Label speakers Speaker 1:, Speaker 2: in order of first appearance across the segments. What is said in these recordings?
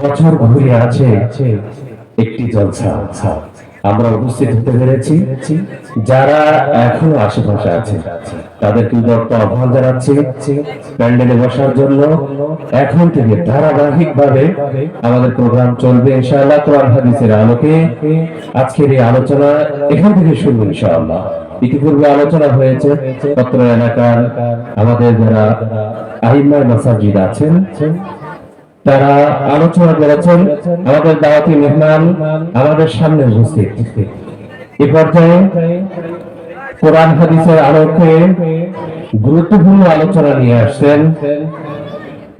Speaker 1: বছর ঘুরে আছে একটি জলসা। আমরা উপস্থিত হতে পেরেছি। যারা এখনও আশেপাশে আছে, তাদেরকে উদত্ত আহ্বান জানাচ্ছি। প্যান্ডেলে বসার জন্য এখন থেকে ধারাবাহিক ভাবে আমাদের প্রোগ্রাম চলবে ইনশাআল্লাহ, কোরআন, হাদিসের আলোকে। আজকের এই আলোচনা এখান থেকে শুরু ইনশাআল্লাহ। ইতিপূর্বে আলোচনা হয়েছে, পত্র এলাকার আমাদের যারা আহিমার মাসাজিদ আছেন তারা আলোচনা করেছেন, আমাদের দাওয়াতি মেহমান আমাদের সামনে উপস্থিত। এ পর্যায়ে কোরআন হাদিসের আলোকে গুরুত্বপূর্ণ আলোচনা নিয়ে আসছেন।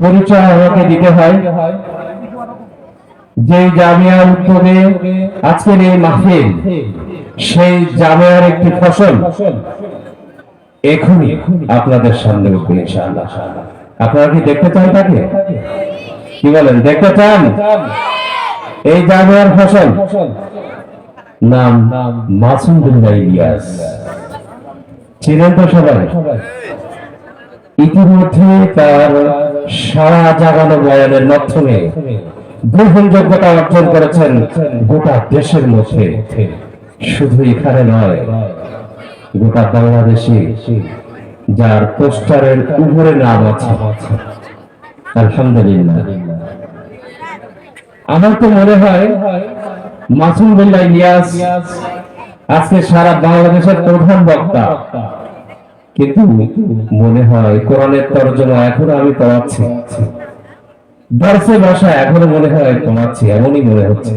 Speaker 1: পরিচয় আমাকে দিতে হয়, যে জামিয়ার উত্তরে আজকের এই মাহফিল, সেই জামিয়ার একটি ফসল এখনই আপনাদের সামনে উঠবে আপনারা কি দেখতে চান তাকে? কি বলেন? দেখতে চান? এই জামিয়ার ফসল? নাম মাসুম বিল্লাহ ইলিয়াস চিনেন তো সবাই? ইতিমধ্যে তার সারা জাগানো বয়ানের মাধ্যমে গ্রহণযোগ্যতা অর্জন করেছেন গোটা দেশের মধ্যে। শুধু এখানে নয়, গোটা বাংলাদেশে যার পোস্টারের উপরে নাম আছে। আলহামদুলিল্লাহ। আমার তো মনে হয় মাসুম বিল্লাহ ইলিয়াস আজকে সারা বাংলাদেশের প্রধান বক্তা। কিন্তু মনে হয় কোরআনের তর্জমা এখনও আমি পড়াচ্ছি। দর্শে ভাষা এখনও মনে হয় পড়াচ্ছি, এমনই মনে হচ্ছে।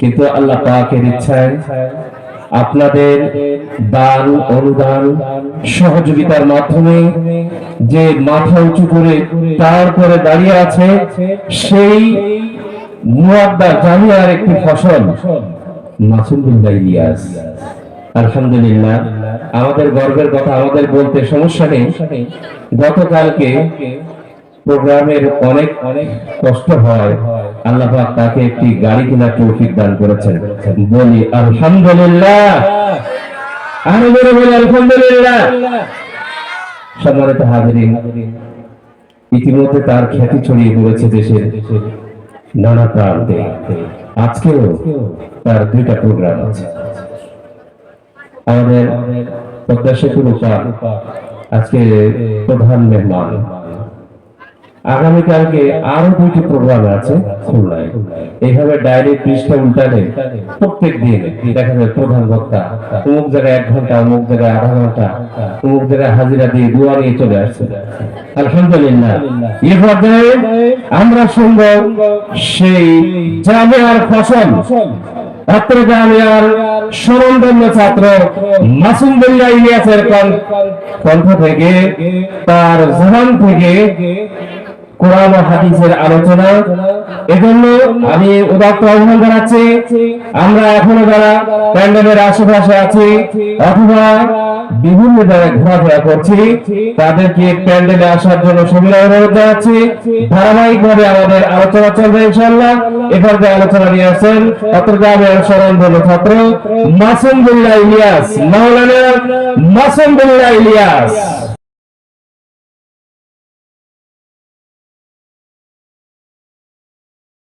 Speaker 1: কিন্তু আল্লাহ পাকের ইচ্ছায় আপনাদের দান, অনুদান, সহযোগিতার মাধ্যমে যে মাথা উঁচু করে তারপরে দাঁড়িয়ে আছে, সেই মুয়াদ্দা একটি ফসল আলহামদুলিল্লাহ, আমাদের গর্বের কথা, আমাদের বলতে সমস্যা নেই। গতকালকে প্রোগ্রামের অনেক অনেক কষ্ট হয়। আল্লাহ তাকে একটি গাড়ি কেনার দান করেছেন। বলি, আলহামদুলিল্লাহ। বলে বলি, আলহামদুলিল্লাহ। সম্মানিত ইতিমধ্যে তার খ্যাতি ছড়িয়ে পড়েছে দেশের নানা প্রান্তে আজকেও তার দুইটা প্রোগ্রাম আছে। আমাদের পদ্মা সেতুর আজকে প্রধান মেহমান। আগামীকালকে আরও দুইটি প্রোগ্রাম আছে খুলনায়। এইভাবে ডায়েরি পৃষ্ঠা উল্টালে প্রত্যেক দিন দেখা যায় প্রধান বক্তা অমুক জায়গায় এক ঘণ্টা, অমুক জায়গায় আধা ঘণ্টা, অমুক জায়গায় হাজিরা দিয়ে দোয়া নিয়ে চলে আসছে। আলহামদুলিল্লাহ। এ পর্যায়ে আমরা শুনব সেই জামিয়ার ফসল। ছাত্র জামিয়ার স্মরণধন্য ছাত্র মাসুম ইলিয়াসের কণ্ঠ থেকে, তার জবান থেকে কোরআন ও হাদিসের আলোচনা। এজন্য আমি উদাত্ত আহ্বান জানাচ্ছি, আমরা এখনও যারা প্যান্ডেলের আশেপাশে আছি, অথবা বিভিন্ন জায়গায় ঘোরাফেরা করছি, তাদেরকে প্যান্ডেলে আসার জন্য সুবিধা অনুরোধ জানাচ্ছি। ধারাবাহিক ভাবে আমাদের আলোচনা চলবে ইনশাল্লাহ এবার যে আলোচনা নিয়ে আসেন চট্টগ্রামের স্মরণ ধন্য ছাত্র মাসুম বিল্লাহ ইলিয়াস, মাওলানা মাসুম বিল্লাহ ইলিয়াস।